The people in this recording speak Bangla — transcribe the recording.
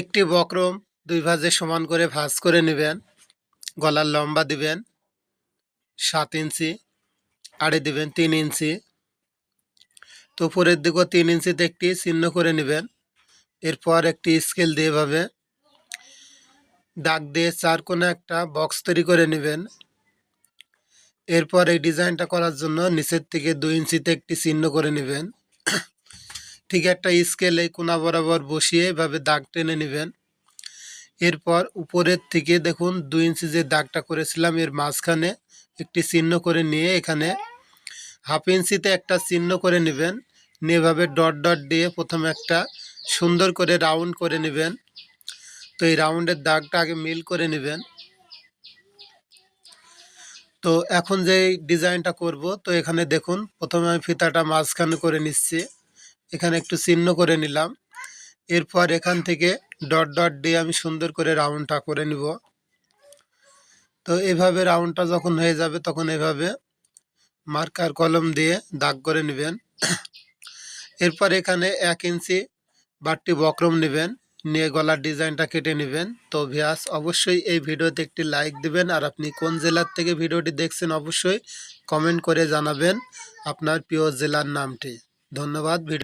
একটি বক্রম দুই ভাজে সমান করে ভাঁজ করে নেবেন। গলার লম্বা দিবেন, সাত ইঞ্চি, আড়ে দিবেন, তিন ইঞ্চি। তো দিকেও তিন ইঞ্চিতে একটি চিহ্ন করে নেবেন। এরপর একটি স্কেল দিয়ে এভাবে দাগ দিয়ে চার কোণে একটা বক্স তৈরি করে নেবেন। এরপর এই ডিজাইনটা করার জন্য নিচের থেকে দুই ইঞ্চিতে একটি চিহ্ন করে নেবেন। ঠিক একটা স্কেল কোনা বরাবর বসিয়ে এভাবে দাগ টেনে নেবেন। এরপর উপরের থেকে দেখুন দুই ইঞ্চি যে দাগটা করেছিলাম, এর মাঝখানে একটি চিহ্ন করে নিয়ে এখানে হাফ ইঞ্চিতে একটা চিহ্ন করে নেবেন। নিয়ে এভাবে ডট ডট দিয়ে প্রথমে একটা সুন্দর করে রাউন্ড করে নেবেন। তো এই রাউন্ডের দাগটা আগে মিল করে নেবেন। তো এখন যে ডিজাইনটা করব, তো এখানে দেখুন প্রথমে আমি ফিতাটা মাঝখানে করে নিচ্ছি। এখানে একটু চিহ্ন করে নিলাম। এরপর এখান থেকে ডট ডট দিয়ে আমি সুন্দর করে রাউন্ডটা করে নিব। তো এভাবে রাউন্ডটা যখন হয়ে যাবে তখন এভাবে মার্কার কলম দিয়ে দাগ করে নেবেন। এরপর এখানে এক ইঞ্চি বাটটি বক্রম নেবেন, নিয়ে গলার ডিজাইনটা কেটে নেবেন। তো ভিয়াস, অবশ্যই এই ভিডিওতে একটি লাইক দিবেন আর আপনি কোন জেলার থেকে ভিডিওটি দেখছেন অবশ্যই কমেন্ট করে জানাবেন আপনার প্রিয় জেলার নামটি। ধন্যবাদ ভিডিও